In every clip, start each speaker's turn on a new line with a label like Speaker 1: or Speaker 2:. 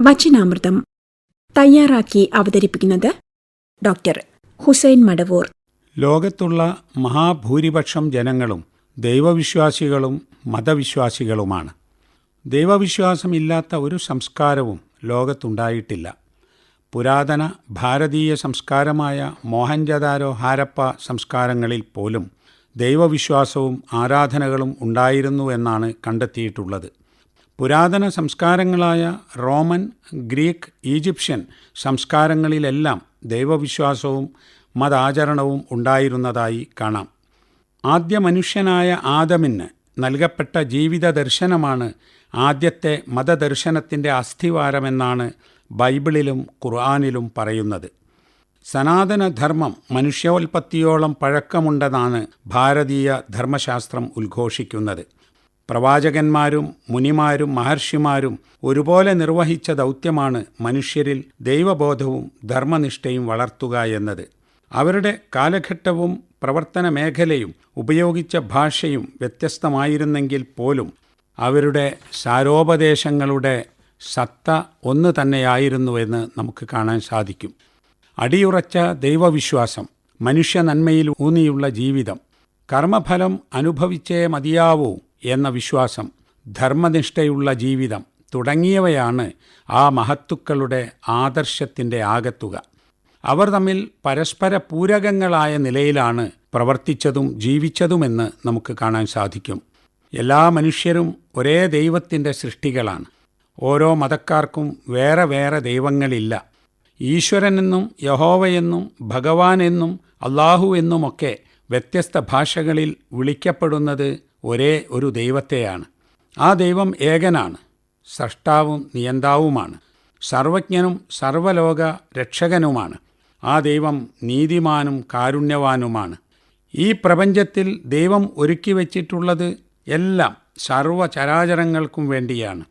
Speaker 1: വചനാമൃതം തയ്യാറാക്കി അവതരിപ്പിക്കുന്നത് ഡോക്ടർ ഹുസൈൻ മടവൂർ.
Speaker 2: ലോകത്തുള്ള മഹാഭൂരിപക്ഷം ജനങ്ങളും ദൈവവിശ്വാസികളും മതവിശ്വാസികളുമാണ്. ദൈവവിശ്വാസമില്ലാത്ത ഒരു സംസ്കാരവും ലോകത്തുണ്ടായിട്ടില്ല. പുരാതന ഭാരതീയ സംസ്കാരമായ മോഹൻജദാരോ ഹാരപ്പ സംസ്കാരങ്ങളിൽ പോലും ദൈവവിശ്വാസവും ആരാധനകളും ഉണ്ടായിരുന്നു എന്നാണ് കണ്ടെത്തിയിട്ടുള്ളത്. പുരാതന സംസ്കാരങ്ങളായ റോമൻ ഗ്രീക്ക് ഈജിപ്ഷ്യൻ സംസ്കാരങ്ങളിലെല്ലാം ദൈവവിശ്വാസവും മതാചരണവും ഉണ്ടായിരുന്നതായി കാണാം. ആദ്യ മനുഷ്യനായ ആദമിന് നൽകപ്പെട്ട ജീവിത ദർശനമാണ് ആദ്യത്തെ മതദർശനത്തിന്റെ അസ്ഥിവാരമെന്നാണ് ബൈബിളിലും ഖുർആാനിലും പറയുന്നത്. സനാതനധർമ്മം മനുഷ്യോൽപത്തിയോളം പഴക്കമുണ്ടെന്നാണ് ഭാരതീയ ധർമ്മശാസ്ത്രം ഉദ്ഘോഷിക്കുന്നത്. പ്രവാചകന്മാരും മുനിമാരും മഹർഷിമാരും ഒരുപോലെ നിർവഹിച്ച ദൗത്യമാണ് മനുഷ്യരിൽ ദൈവബോധവും ധർമ്മനിഷ്ഠയും വളർത്തുക എന്നത്. അവരുടെ കാലഘട്ടവും പ്രവർത്തന മേഖലയും ഉപയോഗിച്ച ഭാഷയും വ്യത്യസ്തമായിരുന്നെങ്കിൽ പോലും അവരുടെ സാരോപദേശങ്ങളുടെ സത്ത ഒന്ന് തന്നെയായിരുന്നുവെന്ന് നമുക്ക് കാണാൻ സാധിക്കും. അടിയുറച്ച ദൈവവിശ്വാസം മനുഷ്യ നന്മയിൽ ഊന്നിയുള്ള ജീവിതം കർമ്മഫലം അനുഭവിച്ചേ മതിയാവൂ എന്ന വിശ്വാസം ധർമ്മനിഷ്ഠയുള്ള ജീവിതം തുടങ്ങിയവയാണ് ആ മഹത്തുക്കളുടെ ആദർശത്തിന്റെ ആകത്തുക. അവർ തമ്മിൽ പരസ്പര പൂരകങ്ങളായ നിലയിലാണ് പ്രവർത്തിച്ചതും ജീവിച്ചതുമെന്ന് നമുക്ക് കാണാൻ സാധിക്കും. എല്ലാ മനുഷ്യരും ഒരേ ദൈവത്തിന്റെ സൃഷ്ടികളാണ്. ഓരോ മതക്കാർക്കും വേറെ വേറെ ദൈവങ്ങളില്ല. ഈശ്വരനെന്നും യഹോവയെന്നും ഭഗവാനെന്നും അള്ളാഹു എന്നുമൊക്കെ വ്യത്യസ്ത ഭാഷകളിൽ വിളിക്കപ്പെടുന്നത് ഒരേ ഒരു ദൈവത്തെയാണ്. ആ ദൈവം ഏകനാണ് സൃഷ്ടാവും നിയന്താവുമാണ് സർവജ്ഞനും സർവലോക രക്ഷകനുമാണ്. ആ ദൈവം നീതിമാനും കാരുണ്യവാനുമാണ്. ഈ പ്രപഞ്ചത്തിൽ ദൈവം ഒരുക്കി വച്ചിട്ടുള്ളത് എല്ലാം സർവചരാചരങ്ങൾക്കും വേണ്ടിയാണ്.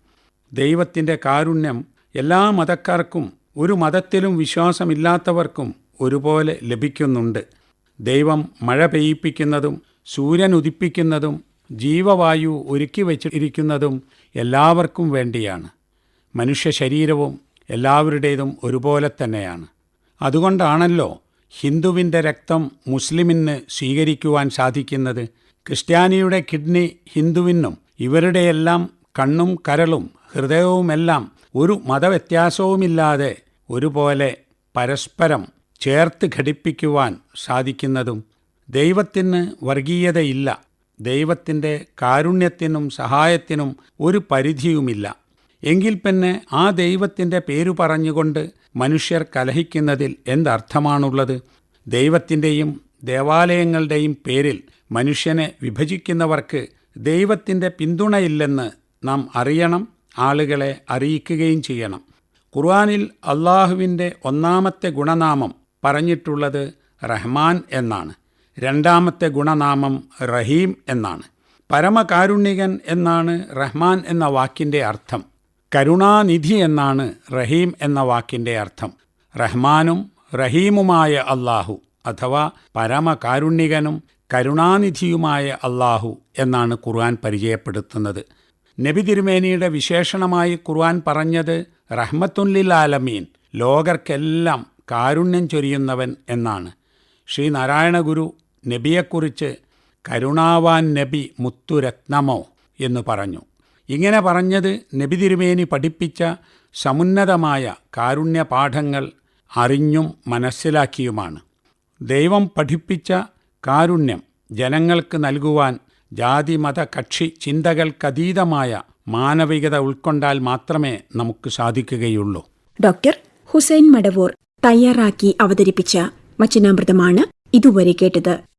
Speaker 2: ദൈവത്തിന്റെ കാരുണ്യം എല്ലാ മതക്കാർക്കും ഒരു മതത്തിലും വിശ്വാസമില്ലാത്തവർക്കും ഒരുപോലെ ലഭിക്കുന്നുണ്ട്. ദൈവം മഴ പെയ്യിപ്പിക്കുന്നതും സൂര്യൻ ഉദിപ്പിക്കുന്നതും ജീവവായു ഒരുക്കി വച്ചിരിക്കുന്നതും എല്ലാവർക്കും വേണ്ടിയാണ്. മനുഷ്യ ശരീരവും എല്ലാവരുടേതും ഒരുപോലെ തന്നെയാണ്. അതുകൊണ്ടാണല്ലോ ഹിന്ദുവിന്റെ രക്തം മുസ്ലിമിന് സ്വീകരിക്കുവാൻ സാധിക്കുന്നത്. ക്രിസ്ത്യാനിയുടെ കിഡ്നി ഹിന്ദുവിനും ഇവരുടെയെല്ലാം കണ്ണും കരളും ഹൃദയവുമെല്ലാം ഒരു മതവ്യത്യാസവുമില്ലാതെ ഒരുപോലെ പരസ്പരം ചേർത്ത് ഘടിപ്പിക്കുവാൻ സാധിക്കുന്നതും ദൈവത്തിന് വർഗീയതയില്ല. ദൈവത്തിന്റെ കാരുണ്യത്തിനും സഹായത്തിനും ഒരു പരിധിയുമില്ല. എങ്കിൽ പിന്നെ ആ ദൈവത്തിന്റെ പേരു പറഞ്ഞുകൊണ്ട് മനുഷ്യർ കലഹിക്കുന്നതിൽ എന്തർത്ഥമാണുള്ളത്? ദൈവത്തിന്റെയും ദേവാലയങ്ങളുടെയും പേരിൽ മനുഷ്യനെ വിഭജിക്കുന്നവർക്ക് ദൈവത്തിന്റെ പിന്തുണയില്ലെന്ന് നാം അറിയണം ആളുകളെ അറിയിക്കുകയും ചെയ്യണം. ഖുർആാനിൽ അള്ളാഹുവിന്റെ ഒന്നാമത്തെ ഗുണനാമം പറഞ്ഞിട്ടുള്ളത് റഹ്മാൻ എന്നാണ്. രണ്ടാമത്തെ ഗുണനാമം റഹീം എന്നാണ്. പരമകാരുണ്യകൻ എന്നാണ് റഹ്മാൻ എന്ന വാക്കിന്റെ അർത്ഥം. കരുണാനിധി എന്നാണ് റഹീം എന്ന വാക്കിന്റെ അർത്ഥം. റഹ്മാനും റഹീമുമായ അള്ളാഹു അഥവാ പരമകാരുണ്യകനും കരുണാനിധിയുമായ അള്ളാഹു എന്നാണ് ഖുർആൻ പരിചയപ്പെടുത്തുന്നത്. നബി തിരുമേനിയുടെ വിശേഷണമായി ഖുർആൻ പറഞ്ഞത് റഹ്മത്തുല്ലിൽ ആലമീൻ ലോകർക്കെല്ലാം കാരുണ്യം ചൊരിയുന്നവൻ എന്നാണ്. ശ്രീ നാരായണ ഗുരു നബിയെക്കുറിച്ച് കരുണാവാൻ നബി മുത്തുരത്നമോ എന്ന് പറഞ്ഞു. ഇങ്ങനെ പറഞ്ഞത് നബി തിരുമേനി പഠിപ്പിച്ച സമുന്നതമായ കാരുണ്യ പാഠങ്ങൾ അറിഞ്ഞും മനസ്സിലാക്കിയുമാണ്. ദൈവം പഠിപ്പിച്ച കാരുണ്യം ജനങ്ങൾക്ക് നൽകുവാൻ ജാതി മത കക്ഷി ചിന്തകൾക്കതീതമായ മാനവികത ഉൾക്കൊണ്ടാൽ മാത്രമേ നമുക്ക് സാധിക്കുകയുള്ളൂ.
Speaker 1: ഡോക്ടർ ഹുസൈൻ മടവൂർ തയ്യാറാക്കി അവതരിപ്പിച്ച വചനാമൃതമാണ് ഇതുവരെ കേട്ടത്.